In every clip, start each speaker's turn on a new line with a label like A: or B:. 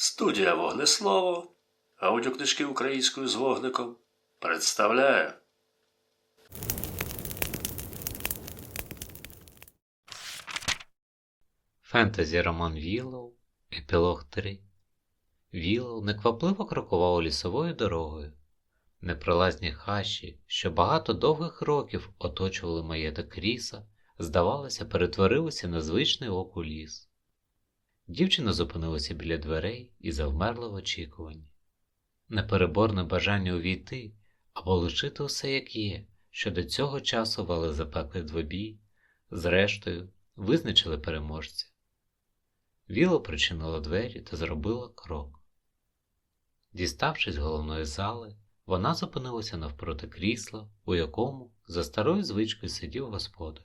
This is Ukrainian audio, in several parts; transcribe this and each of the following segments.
A: Студія Вогнеслово, аудіокнижки українською з вогником представляє.
B: Фентезі роман Віллоу, епілог 3. Віллоу неквапливо крокував лісовою дорогою. Непролазні хащі, що багато довгих років оточували маєток Кріса, здавалося, перетворилися на звичний оку ліс. Дівчина зупинилася біля дверей і завмерла в очікуванні. Непереборне бажання увійти або лишити усе як є, що до цього часу вели запеклий двобій, зрештою, визначили переможця. Віло причинила двері та зробила крок. Діставшись головної зали, вона зупинилася навпроти крісла, у якому за старою звичкою сидів господар.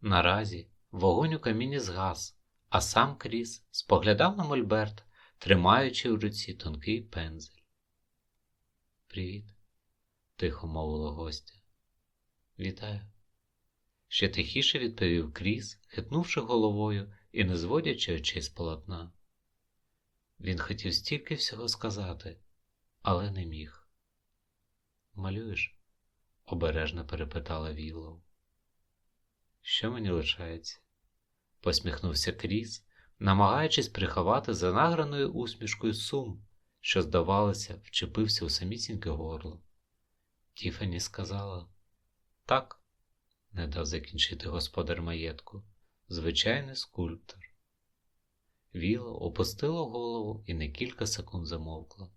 B: Наразі вогонь у каміні згас, а сам Кріс споглядав на Мольберт, тримаючи в руці тонкий пензель. Привіт, тихо мовила гостя. Вітаю. Ще тихіше відповів Кріс, хитнувши головою і не зводячи очей з полотна. Він хотів стільки всього сказати, але не міг. Малюєш? обережно перепитала Віллоу. Що мені лишається? Посміхнувся Кріс, намагаючись приховати за награною усмішкою сум, що, здавалося, вчепився у самісіньке горло. Тіфані сказала так, не дав закінчити господар маєтку, звичайний скульптор. Віла опустила голову і на кілька секунд замовкла.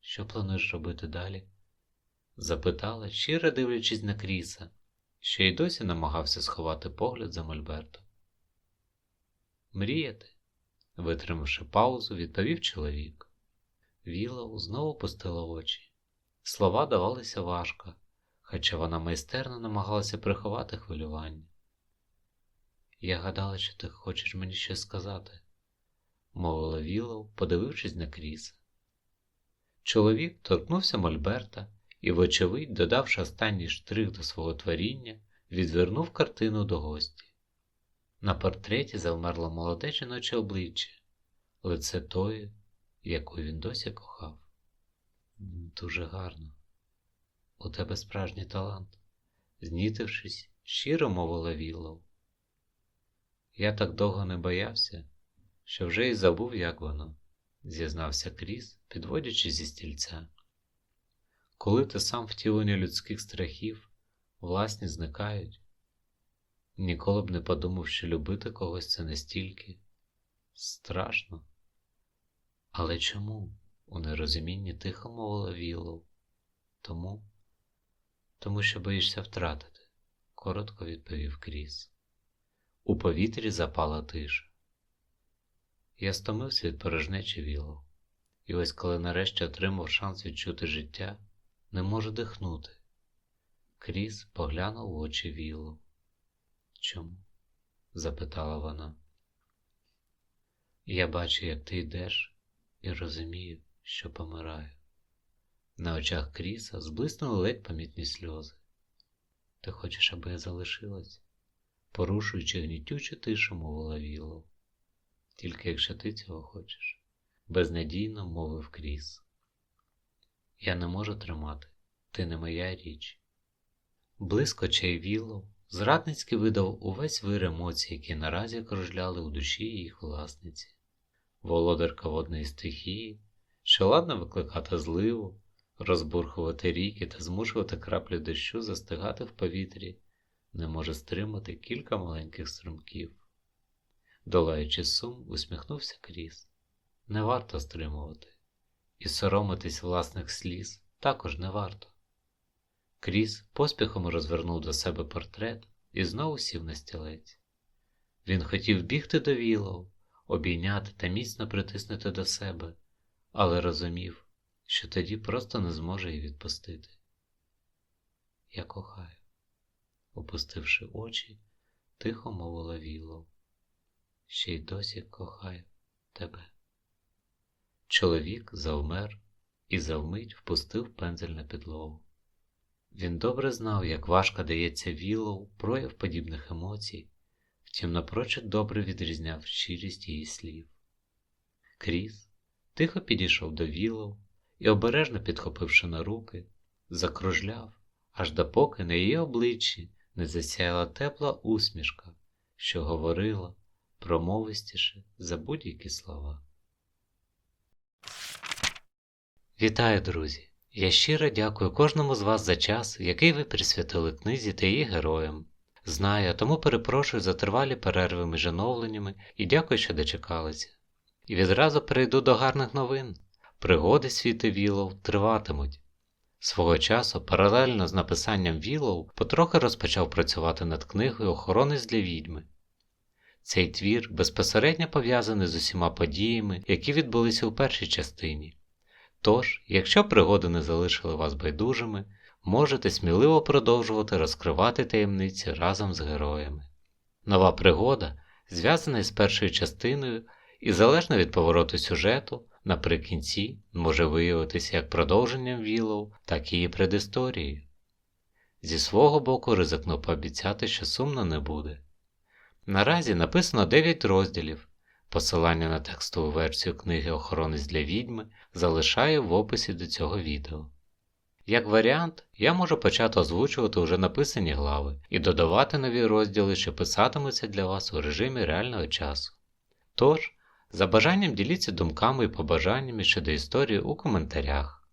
B: Що плануєш робити далі? запитала, щиро дивлячись на Кріса, що й досі намагався сховати погляд за Мольбертом. Мріяти, витримавши паузу, відповів чоловік. Віла знову пустила очі. Слова давалися важко, хоча вона майстерно намагалася приховати хвилювання. Я гадала, що ти хочеш мені щось сказати, мовила Вілоу, подивившись на Кріса. Чоловік торкнувся Мольберта і, вочевидь, додавши останній штрих до свого творіння, відвернув картину до гості. На портреті завмерло молоде жіноче обличчя, лице тої, яку він досі кохав. Дуже гарно. У тебе справжній талант, знітившись, щиро мовила Віллоу. Я так довго не боявся, що вже й забув, як воно, зізнався Кріс, підводячи зі стільця. Коли ти сам втілення людських страхів, власні зникають, ніколи б не подумав, що любити когось це настільки страшно. Але чому? у нерозумінні тихо мовила Віллоу. Тому, тому що боїшся втратити, коротко відповів Кріс. У повітрі запала тиша. Я стомився від порожнечі Віллоу, і ось коли нарешті отримав шанс відчути життя, не можу дихнути. Кріс поглянув в очі Віллоу. Чому? запитала вона. Я бачу, як ти йдеш, і розумію, що помираю. На очах Кріса зблиснули ледь помітні сльози. Ти хочеш, аби я залишилась? порушуючи гнітючу тишу, мовила Віллоу. Тільки якщо ти цього хочеш, безнадійно мовив Кріс. Я не можу тримати, ти не моя річ. Близько чай Віллоу зрадницьки видав увесь вир емоцій, які наразі кружляли у душі їх власниці. Володарка водної стихії, що ладно викликати зливу, розбурхувати ріки та змушувати краплі дощу застигати в повітрі, не може стримати кілька маленьких струмків. Долаючи сум, усміхнувся Кріс. Не варто стримувати, і соромитись власних сліз також не варто. Кріс поспіхом розвернув до себе портрет і знову сів на стілець. Він хотів бігти до Вілоу, обійняти та міцно притиснути до себе, але розумів, що тоді просто не зможе її відпустити. Я кохаю, опустивши очі, тихо мовила Вілоу. Ще й досі кохаю тебе. Чоловік завмер і завмить впустив пензель на підлогу. Він добре знав, як важко дається Вілоу прояв подібних емоцій, втім напрочуд добре відрізняв щирість її слів. Кріс тихо підійшов до Вілов і, обережно підхопивши на руки, закружляв, аж допоки на її обличчі не засяяла тепла усмішка, що говорила промовистіше за будь-які слова. Вітаю, друзі! Я щиро дякую кожному з вас за час, який ви присвятили книзі та її героям. Знаю, тому перепрошую за тривалі перерви між оновленнями і дякую, що дочекалися. І відразу перейду до гарних новин. Пригоди світи Вілов триватимуть. Свого часу, паралельно з написанням Вілов, потрохи розпочав працювати над книгою Охоронець для відьми. Цей твір безпосередньо пов'язаний з усіма подіями, які відбулися у першій частині. Тож, якщо пригоди не залишили вас байдужими, можете сміливо продовжувати розкривати таємниці разом з героями. Нова пригода, зв'язана із першою частиною і залежно від повороту сюжету, наприкінці може виявитися як продовженням Вілов, так і її предісторією. Зі свого боку ризикну пообіцяти, що сумно не буде. Наразі написано 9 розділів. Посилання на текстову версію книги Охоронець для відьми залишаю в описі до цього відео. Як варіант, я можу почати озвучувати вже написані глави і додавати нові розділи, що писатимуться для вас у режимі реального часу. Тож, за бажанням діліться думками і побажаннями щодо історії у коментарях.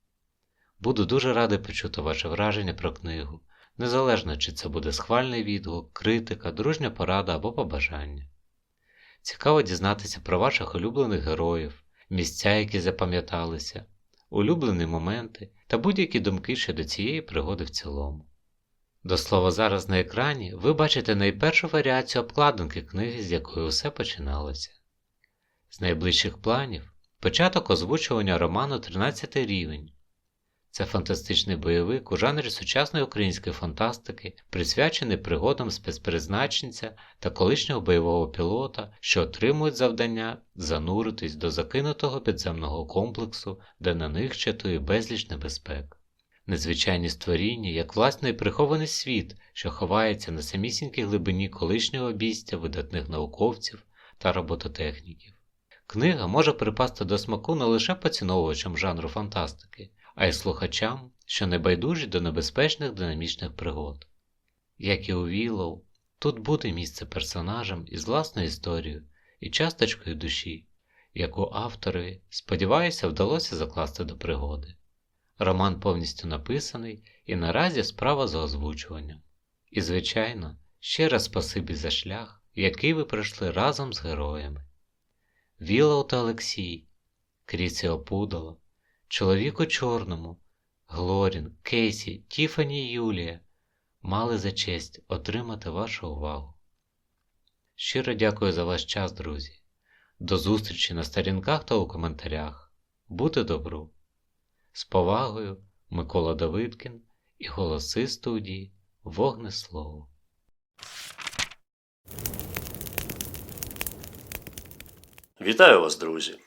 B: Буду дуже радий почути ваше враження про книгу, незалежно чи це буде схвальний відгук, критика, дружня порада або побажання. Цікаво дізнатися про ваших улюблених героїв, місця, які запам'яталися, улюблені моменти та будь-які думки щодо цієї пригоди в цілому. До слова, зараз на екрані ви бачите найпершу варіацію обкладинки книги, з якої усе починалося. З найближчих планів початок озвучування роману 13 рівень. Це фантастичний бойовик у жанрі сучасної української фантастики, присвячений пригодам спецпризначенця та колишнього бойового пілота, що отримують завдання зануритись до закинутого підземного комплексу, де на них чатує безліч небезпек. Незвичайні створіння, як власний прихований світ, що ховається на самісінькій глибині колишнього обійстя видатних науковців та робототехніків. Книга може припасти до смаку не лише поціновувачам жанру фантастики, а й слухачам, що не байдужі до небезпечних динамічних пригод. Як і у Вілоу, тут буде місце персонажам із власною історією і часточкою душі, яку авторові, сподіваюся, вдалося закласти до пригоди. Роман повністю написаний і наразі справа за озвучуванням. І, звичайно, ще раз спасибі за шлях, який ви пройшли разом з героями. Вілоу та Олексій, Кріці Опудало, Чоловік у чорному, Глорін, Кейсі, Тіфані і Юлія мали за честь отримати вашу увагу. Щиро дякую за ваш час, друзі. До зустрічі на сторінках та у коментарях. Будьте добру! З повагою Микола Давидкін і голоси студії Вогнеслово.
A: Вітаю вас, друзі!